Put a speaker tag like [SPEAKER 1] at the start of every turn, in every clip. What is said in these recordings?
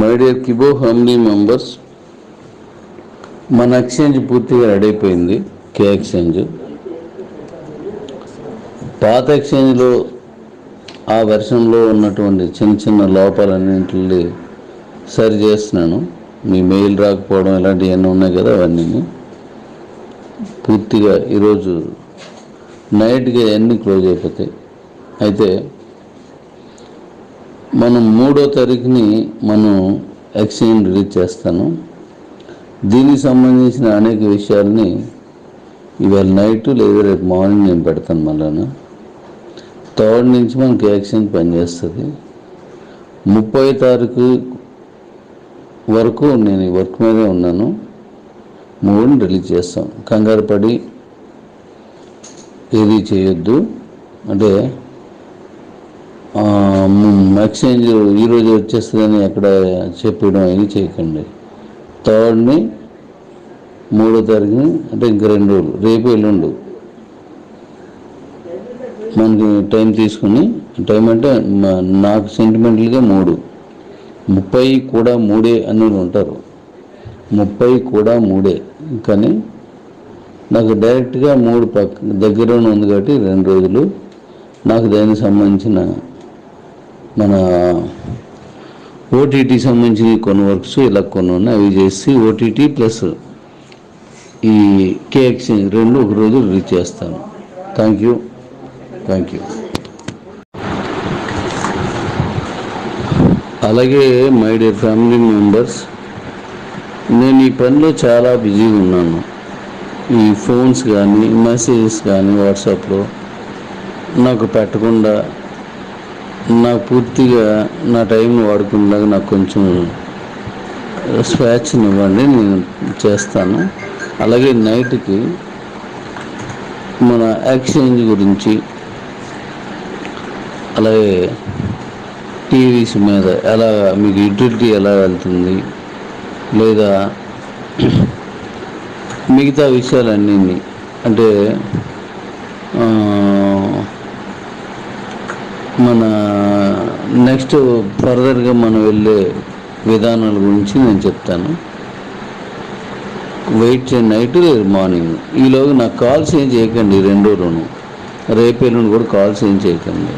[SPEAKER 1] My dear Kibo family members. మన exchange పూర్తిగా ready అయిపోయింది కే ఎక్స్చేంజ్. పాత ఎక్స్చేంజ్లో ఆ వెర్షన్లో ఉన్నటువంటి చిన్న చిన్న లోపాలన్నింటిని సరి చేస్తున్నాను. మీ మెయిల్ రాకపోవడం ఇలాంటివన్నీ ఉన్నాయి కదా అవన్నీ. పూర్తిగా ఈరోజు నైట్గా అన్నీ క్లోజ్ అయిపోతాయి. అయితే మనం మూడో తారీఖుని మనం ఎక్స్చేంజ్ రిలీజ్ చేస్తాను. దీనికి సంబంధించిన అనేక విషయాల్ని ఇవాళ నైట్ లేదా రేపు మార్నింగ్ నేను పెడతాను మళ్ళా థర్డ్ నుంచి మనకి ఎక్స్చేంజ్ పనిచేస్తుంది. ముప్పై తారీఖు వరకు నేను ఈ వర్క్ మీదే ఉన్నాను. మూడుని రిలీజ్ చేస్తాం. కంగారు పడి ఏది చేయొద్దు. అంటే ఎక్స్చేంజ్ ఈరోజు వచ్చేస్తుందని ఎక్కడ చెప్పడం అవి చేయకండి. థర్డ్ని మూడో తారీఖుని అంటే ఇంక రెండు రోజులు రేపు ఎల్లుండు. మనకి టైం తీసుకుని టైం అంటే మా- నాకు సెంటిమెంటల్గా మూడు. ముప్పై కూడా మూడే అని ఉంటారు. ముప్పై కూడా మూడే. కానీ నాకు డైరెక్ట్గా మూడు పక్క దగ్గరనే ఉంది కాబట్టి రెండు రోజులు. నాకు దానికి సంబంధించిన మన ఓటీటీ సంబంధించిన కొన్ని వర్క్స్ ఇలా కొన్ని ఉన్నాయి. అవి చేసి ఓటీటీ ప్లస్ ఈ కే ఎక్స్చేంజ్ రెండు ఒక రోజు రిలీజ్ చేస్తాను. థ్యాంక్ యూ థ్యాంక్ యూ అలాగే మై డియర్ ఫ్యామిలీ మెంబర్స్ నేను ఈ పనిలో చాలా బిజీగా ఉన్నాను. ఈ ఫోన్స్ కానీ మెసేజెస్ కానీ వాట్సాప్లో నాకు పెట్టకుండా నాకు పూర్తిగా నా టైంని వాడకుండా నాకు కొంచెం స్వేచ్ఛనివ్వండి నేను చేస్తాను. అలాగే నైట్కి మన ఎక్స్చేంజ్ గురించి అలాగే టీవీస్ మీద ఎలా మీకు యూటిలిటీ ఎలా వెళ్తుంది లేదా మిగతా విషయాలన్నీ అంటే మన నెక్స్ట్ ఫర్దర్గా మనం వెళ్ళే విధానాల గురించి నేను చెప్తాను. వెయిట్ చేయండి నైట్ లేదు మార్నింగ్ ఈలోగా నాకు కాల్స్ ఏం చేయకండి రెండో రోజు రేపే రేపు కూడా కాల్స్ ఏం చేయకండి.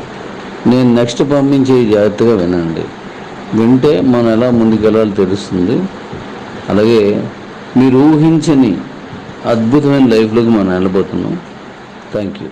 [SPEAKER 1] నేను నెక్స్ట్ పంపించే జాగ్రత్తగా వినండి. వింటే మనం ఎలా ముందుకెళ్ళాలో తెలుస్తుంది. అలాగే మీరు ఊహించని అద్భుతమైన లైఫ్లోకి మనం వెళ్ళబోతున్నాం. Thank you